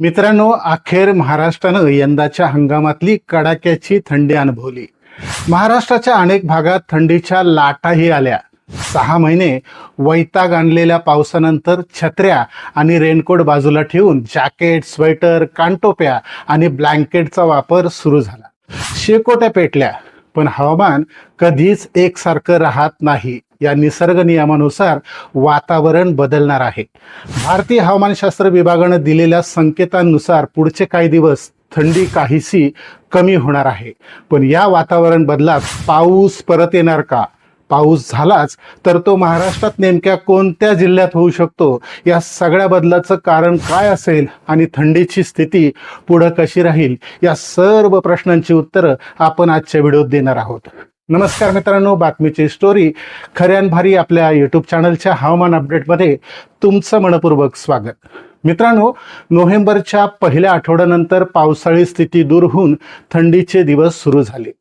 मित्रांनो अखेर महाराष्ट्रानं यंदाच्या हंगामातली कडाक्याची थंडी अनुभवली. महाराष्ट्राच्या अनेक भागात थंडीच्या लाटाही आल्या. सहा महिने वैताग आणलेल्या पावसानंतर छत्र्या आणि रेनकोट बाजूला ठेवून जॅकेट स्वेटर कानटोप्या आणि ब्लँकेटचा वापर सुरू झाला. शेकोट्या पेटल्या. पण हवामान कधीच एकसारखं राहत नाही. या निसर्ग नियमानुसार वातावरण बदलणार आहे. भारतीय हवामानशास्त्र विभागानं दिलेल्या संकेतांनुसार पुढचे काही दिवस थंडी काहीशी कमी होणार आहे. पण या वातावरण बदलात पाऊस परत येणार का? पाऊस झालाच तर तो महाराष्ट्रात नेमक्या कोणत्या जिल्ह्यात होऊ शकतो? या सगळ्या बदलाचं कारण काय असेल आणि थंडीची स्थिती पुढं कशी राहील? या सर्व प्रश्नांची उत्तरं आपण आजच्या व्हिडिओत देणार आहोत. नमस्कार मित्रांनो बातमीची स्टोरी खऱ्यान भारी आपल्या यूट्यूब चॅनलच्या हवामान अपडेटमध्ये तुमचं मनपूर्वक स्वागत. मित्रांनो नोव्हेंबरच्या पहिल्या आठवड्यानंतर पावसाळी स्थिती दूर होऊन थंडीचे दिवस सुरू झाले.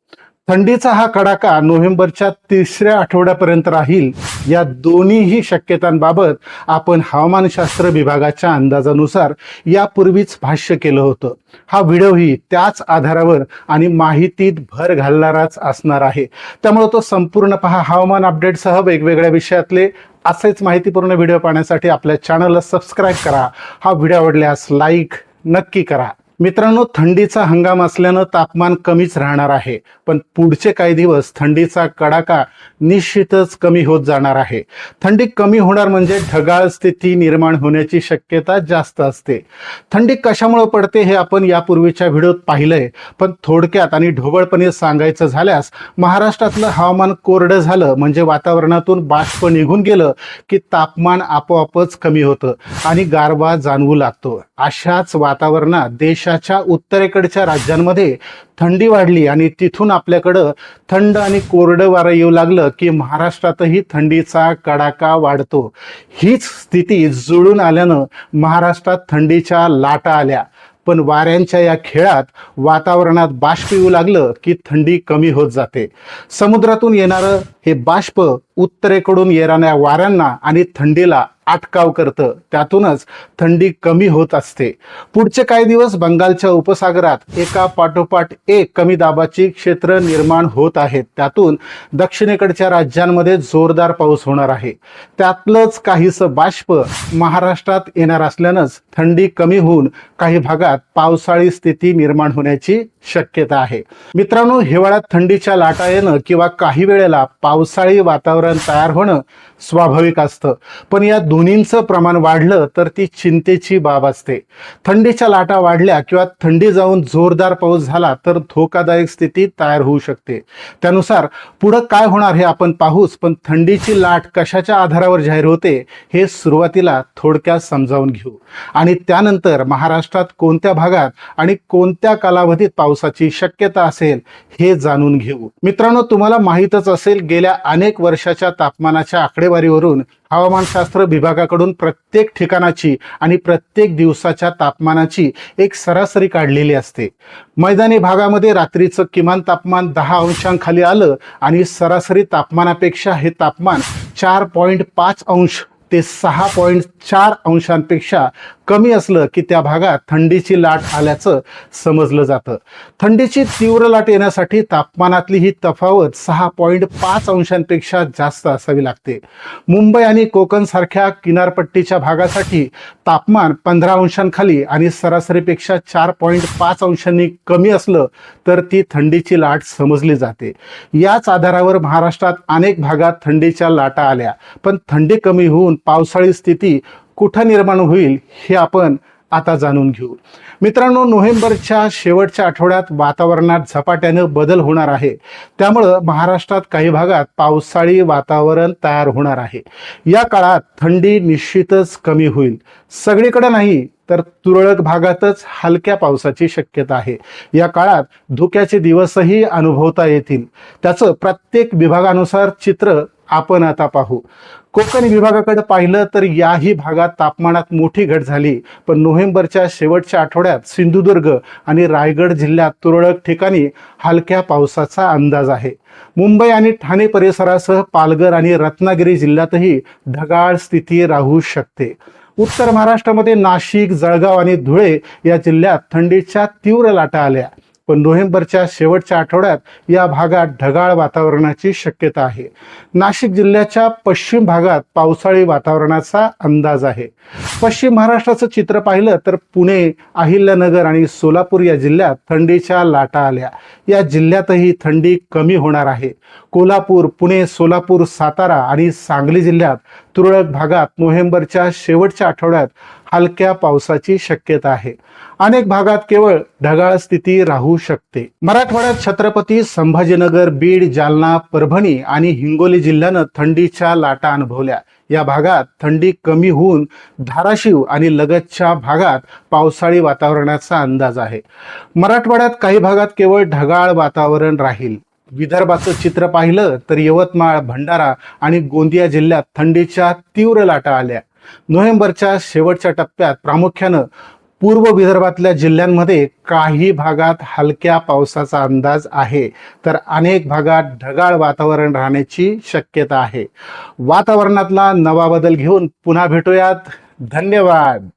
थंडीचा हा कडाका नोव्हेंबरच्या तिसऱ्या आठवड्यापर्यंत राहील या दोन्हीही शक्यतांबाबत आपण हवामानशास्त्र विभागाच्या अंदाजानुसार यापूर्वीच भाष्य केलं होतं. हा व्हिडिओही त्याच आधारावर आणि माहितीत भर घालणाराच असणार आहे. त्यामुळे तो संपूर्ण पहा. हवामान अपडेटसह वेगवेगळ्या विषयातले असेच माहितीपूर्ण व्हिडिओ पाहण्यासाठी आपल्या चॅनलला सबस्क्राईब करा. हा व्हिडिओ आवडल्यास लाईक नक्की करा. मित्रांनो थंडीचा हंगाम असल्यानं तापमान कमीच राहणार आहे. पण पुढचे काही दिवस थंडीचा कडाका निश्चितच कमी होत जाणार आहे. थंडी कमी होणार म्हणजे ढगाळ स्थिती निर्माण होण्याची शक्यता जास्त असते. थंडी कशामुळे पडते हे आपण यापूर्वीच्या व्हिडिओत पाहिलंय. पण थोडक्यात आणि ढोबळपणे सांगायचं झाल्यास महाराष्ट्रातलं हवामान कोरडं झालं म्हणजे वातावरणातून बाष्प निघून गेलं की तापमान आपोआपच कमी होतं आणि गारवा जाणवू लागतो. अशाच वातावरणात देश देशाच्या उत्तरेकडच्या राज्यांमध्ये थंडी वाढली आणि तिथून आपल्याकडं थंड आणि कोरडं वारं येऊ लागलं की महाराष्ट्रातही थंडीचा कडाका वाढतो. हीच स्थिती जुळून आल्यानं महाराष्ट्रात थंडीच्या लाटा आल्या. पण वाऱ्यांच्या या खेळात वातावरणात बाष्प येऊ लागलं की थंडी कमी होत जाते. समुद्रातून येणारं हे बाष्प उत्तरेकडून येणाऱ्या वाऱ्यांना आणि थंडीला अटकाव करतं. त्यातूनच थंडी कमी होत असते. पुढचे काही दिवस बंगालच्या उपसागरात एका पाठोपाठ एक कमी दाबाची क्षेत्र निर्माण होत आहेत. त्यातून दक्षिणेकडच्या राज्यांमध्ये जोरदार पाऊस होणार आहे. त्यातलंच काहीसं बाष्प महाराष्ट्रात येणार असल्यानंच थंडी कमी होऊन काही भागात पावसाळी स्थिती निर्माण होण्याची शक्यता आहे. मित्रांनो हिवाळ्यात थंडीच्या लाटा येणं किंवा काही वेळेला पावसाळी वातावरण तयार होणं स्वाभाविक असतं. पण या दोन्हींचं प्रमाण वाढलं तर ती चिंतेची बाब असते. थंडीच्या लाटा वाढल्या किंवा थंडी जाऊन जोरदार पाऊस झाला तर धोकादायक स्थिती तयार होऊ शकते. त्यानुसार पुढं काय होणार हे आपण पाहूच पण थंडीची लाट कशाच्या आधारावर जाहीर होते हे सुरुवातीला थोडक्यात समजावून घेऊ. आणि त्यानंतर महाराष्ट्रात कोणत्या भागात आणि कोणत्या कालावधीत पाऊस पावसाची शक्यता असेल हे जाणून घेऊ. मित्रांनो तुम्हाला माहीतच असेल गेल्या अनेक वर्षाच्या तापमानाच्या आकडेवारीवरून हवामानशास्त्र विभागाकडून प्रत्येक ठिकाणाची आणि प्रत्येक दिवसाच्या तापमानाची एक सरासरी काढलेली असते. मैदानी भागामध्ये रात्रीचं किमान तापमान दहा अंशांखाली आलं आणि सरासरी तापमानापेक्षा हे तापमान चार पॉईंट पाच अंश ते सहा पॉईंट चार अंशांपेक्षा कमी असलं की त्या भागात थंडीची लाट आल्याचं समजलं जातं. थंडीची तीव्र लाट येण्यासाठी तापमानातली ही तफावत सहा पॉईंट पाच अंशांपेक्षा जास्त असावी लागते. मुंबई आणि कोकणसारख्या किनारपट्टीच्या भागासाठी तापमान पंधरा अंशांखाली आणि सरासरीपेक्षा चार पॉईंट पाच अंशांनी कमी असलं तर ती थंडीची लाट समजली जाते. याच आधारावर महाराष्ट्रात अनेक भागात थंडीच्या लाटा आल्या पण थंडी कमी होऊन पावसाळी स्थिती कुठं निर्माण होईल हे आपण आता जाणून घेऊ. मित्रांनो नोव्हेंबरच्या शेवटच्या आठवड्यात वातावरणात झपाट्यानं बदल होणार आहे. त्यामुळं महाराष्ट्रात काही भागात पावसाळी वातावरण तयार होणार आहे. या काळात थंडी निश्चितच कमी होईल. सगळीकडे नाही तर तुरळक भागातच हलक्या पावसाची शक्यता आहे. या काळात धुक्याचे दिवसही अनुभवता येतील. त्याचं प्रत्येक विभागानुसार चित्र आपण आता पाहू. कोकण विभागाकडे पाहिलं तर याही भागात तापमानात मोठी घट झाली. पण नोव्हेंबरच्या शेवटच्या आठवड्यात सिंधुदुर्ग आणि रायगड जिल्ह्यात तुरळक ठिकाणी हलक्या पावसाचा अंदाज आहे. मुंबई आणि ठाणे परिसरासह पालघर आणि रत्नागिरी जिल्ह्यातही ढगाळ स्थिती राहू शकते. उत्तर महाराष्ट्रामध्ये नाशिक जळगाव आणि धुळे या जिल्ह्यात थंडीच्या तीव्र लाटा आल्या. पण नोव्हेंबरच्या शेवटच्या आठवड्यात या भागात ढगाळ वातावरणाची शक्यता आहे. नाशिक जिल्ह्याच्या पश्चिम भागात पावसाळी वातावरणाचा अंदाज आहे. पश्चिम महाराष्ट्राचं चित्र पाहिलं तर पुणे अहिल्यानगर आणि सोलापूर या जिल्ह्यात थंडीच्या लाटा आल्या. या जिल्ह्यातही थंडी कमी होणार आहे. कोल्हापूर पुणे सोलापूर सातारा आणि सांगली जिल्ह्यात तुरळक भागात नोव्हेंबरच्या शेवटच्या आठवड्यात हलक्या पावसाची शक्यता आहे. अनेक भागात केवळ ढगाळ स्थिती राहू शकते. मराठवाड्यात छत्रपती संभाजीनगर बीड जालना परभणी आणि हिंगोली जिल्ह्यानं थंडीच्या लाटा अनुभवल्या. या भागात थंडी कमी होऊन धाराशिव आणि लगतच्या भागात पावसाळी वातावरणाचा अंदाज आहे. मराठवाड्यात काही भागात केवळ ढगाळ वातावरण राहील. विदर्भाचं चित्र पाहिलं तर यवतमाळ भंडारा आणि गोंदिया जिल्ह्यात थंडीच्या तीव्र लाटा आल्या. नोव्हेंबरच्या शेवटच्या टप्प्यात प्रामुख्यानं पूर्व विदर्भातल्या जिल्ह्यांमध्ये काही भागात हलक्या पावसाचा अंदाज आहे. तर अनेक भागात ढगाळ वातावरण राहण्याची शक्यता आहे. वातावरणातला नवा बदल घेऊन पुन्हा भेटूयात. धन्यवाद.